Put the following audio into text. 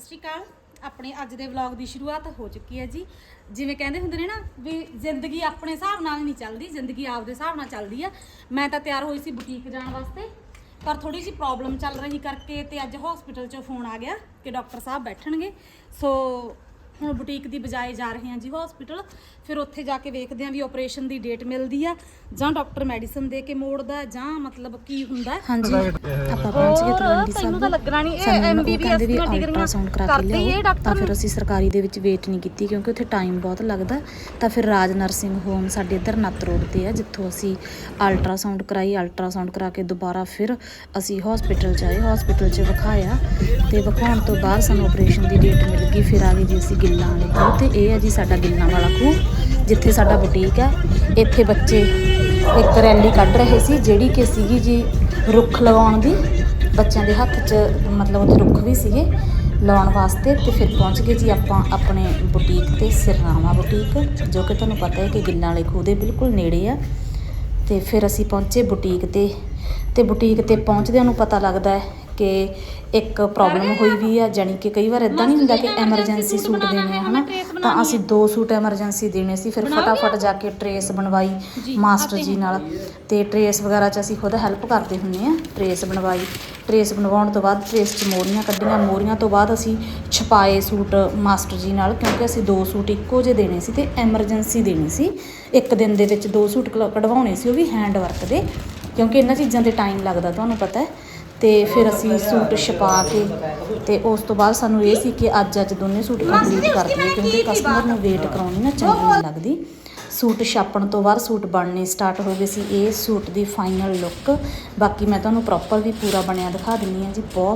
ਸਤਿ ਸ਼੍ਰੀ ਅਕਾਲ। ਆਪਣੇ ਅੱਜ ਦੇ ਵਲੌਗ ਦੀ ਸ਼ੁਰੂਆਤ ਹੋ ਚੁੱਕੀ ਹੈ ਜੀ। ਜਿਵੇਂ ਕਹਿੰਦੇ ਹੁੰਦੇ ਨੇ ਨਾ ਵੀ ਜ਼ਿੰਦਗੀ ਆਪਣੇ ਹਿਸਾਬ ਨਾਲ ਨਹੀਂ ਚੱਲਦੀ, ਜ਼ਿੰਦਗੀ ਆਪਦੇ ਹਿਸਾਬ ਨਾਲ ਚੱਲਦੀ ਆ। ਮੈਂ ਤਾਂ ਤਿਆਰ ਹੋਈ ਸੀ ਬੁਟੀਕ ਜਾਣ ਵਾਸਤੇ, ਪਰ ਥੋੜੀ ਜਿਹੀ ਪ੍ਰੋਬਲਮ ਚੱਲ ਰਹੀ ਕਰਕੇ ਤੇ ਅੱਜ ਹਸਪੀਟਲ ਚੋਂ ਫੋਨ ਆ ਗਿਆ ਕਿ ਡਾਕਟਰ ਸਾਹਿਬ ਬੈਠਣਗੇ। ਸੋ ਹੁਣ ਬੁਟੀਕ ਦੀ ਬਜਾਏ ਜਾ ਰਹੇ ਹਾਂ ਜੀ ਹਸਪੀਟਲ ਫਿਰ ਉੱਥੇ ਜਾ ਕੇ ਵੇਖਦੇ ਹਾਂ ਵੀ ਆਪਰੇਸ਼ਨ ਦੀ ਡੇਟ ਮਿਲਦੀ ਆ ਜਾਂ ਡਾਕਟਰ ਮੈਡੀਸਨ ਦੇ ਕੇ ਮੋੜਦਾ ਜਾਂ ਮਤਲਬ ਕੀ ਹੁੰਦਾ। ਹੈ। ਹਾਂਜੀ ਆਪਾਂ ਪਹੁੰਚ ਗਏ ਤਲਵੰਡੀ ਸਾਹਿਬ ਤੈਨੂੰ ਤਾਂ ਲੱਗਣਾ ਨਹੀਂ ਇਹ ਸਾਨੂੰ ਉਹ ਐਮਬੀਬੀਐਸ ਕਹਿੰਦੇ ਵੀ ਦੀਆਂ ਡਿਗਰੀਆਂ ਅਲਟਰਾਸਾਊਂਡ ਕਰਾ ਕੇ ਕਰਦੇ ਹੀ ਇਹ ਲਿਆਓ ਡਾਕਟਰ ਤਾਂ ਫਿਰ ਅਸੀਂ ਸਰਕਾਰੀ ਦੇ ਵਿੱਚ ਵੇਟ ਨਹੀਂ ਕੀਤੀ ਕਿਉਂਕਿ ਉੱਥੇ ਟਾਈਮ ਬਹੁਤ ਲੱਗਦਾ। ਤਾਂ ਫਿਰ ਰਾਜ ਨਰਸਿੰਗ ਹੋਮ ਸਾਡੇ ਇੱਧਰ ਨੱਤ ਰੋਡ ਤੇ ਆ ਜਿੱਥੋਂ ਅਸੀਂ ਅਲਟਰਾਸਾਊਂਡ ਕਰਾਈ ਅਲਟਰਾਸਾਊਂਡ ਕਰਾ ਕੇ ਦੁਬਾਰਾ ਫਿਰ ਅਸੀਂ ਹਸਪੀਟਲ ਜਾਏ ਹਸਪੀਟਲ 'ਚ ਵਿਖਾਇਆ ਤੇ ਵਿਖਾਉਣ ਤੋਂ ਬਾਅਦ ਸਾਨੂੰ ਆਪਰੇਸ਼ਨ ਦੀ ਡੇਟ ਮਿਲ ਗਈ। ਫਿਰ ਆ ਗਏ ਜੀ ਅਸੀਂ ਗਿੱਲਾਂ ਵਾਲੇ ਖੂਹ ਤੇ ਇਹ ਹੈ ਜੀ ਸਾਡਾ ਗਿੱਲਾਂ ਵਾਲਾ ਖੂਹ, ਜਿੱਥੇ ਸਾਡਾ ਬੁਟੀਕ ਹੈ। ਇੱਥੇ ਬੱਚੇ ਇੱਕ ਰੈਲੀ ਕੱਢ ਰਹੇ ਸੀ, ਜਿਹੜੀ ਕਿ ਸੀਗੀ ਜੀ ਰੁੱਖ ਲਗਾਉਣ ਦੀ। ਬੱਚਿਆਂ ਦੇ ਹੱਥ 'ਚ ਮਤਲਬ ਉੱਥੇ ਰੁੱਖ ਵੀ ਸੀਗੇ ਲਾਉਣ ਵਾਸਤੇ ਤੇ ਫਿਰ ਪਹੁੰਚ ਗਏ ਜੀ ਆਪਾਂ ਆਪਣੇ ਬੁਟੀਕ ਤੇ ਸਿਰਨਾਵਾ ਬੁਟੀਕ, ਜੋ ਕਿ ਤੁਹਾਨੂੰ ਪਤਾ ਹੈ ਕਿ ਗਿੱਲਾਂ ਵਾਲੇ ਖੂਹ ਦੇ ਬਿਲਕੁਲ ਨੇੜੇ ਆ। ਤੇ ਫਿਰ ਅਸੀਂ ਪਹੁੰਚੇ ਬੁਟੀਕ ਤੇ। ਤੇ ਬੁਟੀਕ ਤੇ ਪਹੁੰਚਦਿਆਂ ਨੂੰ ਪਤਾ ਲੱਗਦਾ ਹੈ ਕਿ ਇੱਕ ਪ੍ਰੋਬਲਮ ਹੋਈ ਵੀ ਆ ਜਾਣੀ ਕਿ ਕਈ ਵਾਰ ਇਦਾਂ ਨਹੀਂ ਹੁੰਦਾ ਕਿ ਐਮਰਜੈਂਸੀ ਸੂਟ ਦੇਣੇ ਆ ਹਨਾ? ਤਾਂ ਅਸੀਂ ਦੋ ਸੂਟ ਐਮਰਜੈਂਸੀ ਦੇਣੇ ਸੀ ਫਿਰ ਫਟਾਫਟ ਜਾ ਕੇ ਟਰੇਸ ਬਣਵਾਈ ਮਾਸਟਰ ਜੀ ਨਾਲ। ਤੇ ਟਰੇਸ ਵਗੈਰਾ 'ਚ ਅਸੀਂ ਖੁਦ ਹੈਲਪ ਕਰਦੇ ਹੁੰਨੇ ਆ ਟਰੇਸ ਬਣਵਾਈ। ਟਰੇਸ ਬਣਵਾਉਣ ਤੋਂ ਬਾਅਦ ਟਰੇਸ 'ਚ ਮੋਰੀਆਂ ਕੱਢੀਆਂ। ਮੋਰੀਆਂ ਤੋਂ ਬਾਅਦ ਅਸੀਂ ਛਪਾਏ ਸੂਟ ਮਾਸਟਰ ਜੀ ਨਾਲ ਕਿਉਂਕਿ ਅਸੀਂ ਦੋ ਸੂਟ ਇੱਕੋ ਜਿਹੇ ਦੇਣੇ ਸੀ ਤੇ ਐਮਰਜੈਂਸੀ ਦੇਣੀ ਸੀ। ਇੱਕ ਦਿਨ ਦੇ ਵਿੱਚ ਦੋ ਸੂਟ ਕਢਵਾਉਣੇ ਸੀ ਉਹ ਵੀ ਹੈਂਡ ਵਰਕ ਦੇ ਕਿਉਂਕਿ ਇਹਨਾਂ ਚੀਜ਼ਾਂ ਤੇ ਟਾਈਮ ਲੱਗਦਾ ਤੁਹਾਨੂੰ ਪਤਾ ਹੈ। ਤੇ ਫਿਰ ਅਸੀਂ ਸੂਟ ਛਪਾ ਕੇ ਤੇ ਉਸ ਤੋਂ ਬਾਅਦ ਸਾਨੂੰ ਇਹ ਸੀ ਕਿ ਅੱਜ ਅੱਜ ਦੋਨੇ ਸੂਟ ਕੰਪਲੀਟ ਕਰ ਦਈਏ, ਕਿਉਂਕਿ ਕਸਟਮਰ ਨੂੰ ਵੇਟ ਕਰਾਉਣੀ ਨਾ ਚੰਗੀ ਨਹੀਂ ਲੱਗਦੀ। ਸੂਟ ਛਾਪਣ ਤੋਂ ਬਾਅਦ ਸੂਟ ਬਣਨੇ ਸਟਾਰਟ ਹੋ ਗਏ ਸੀ, ਇਹ ਸੂਟ ਦੀ ਫਾਈਨਲ ਲੁੱਕ ਬਾਕੀ ਮੈਂ ਤੁਹਾਨੂੰ ਪ੍ਰੋਪਰ ਵੀ ਪੂਰਾ ਬਣਿਆ ਦਿਖਾ ਦਿੰਨੀ ਆ ਜੀ, ਬਹੁਤ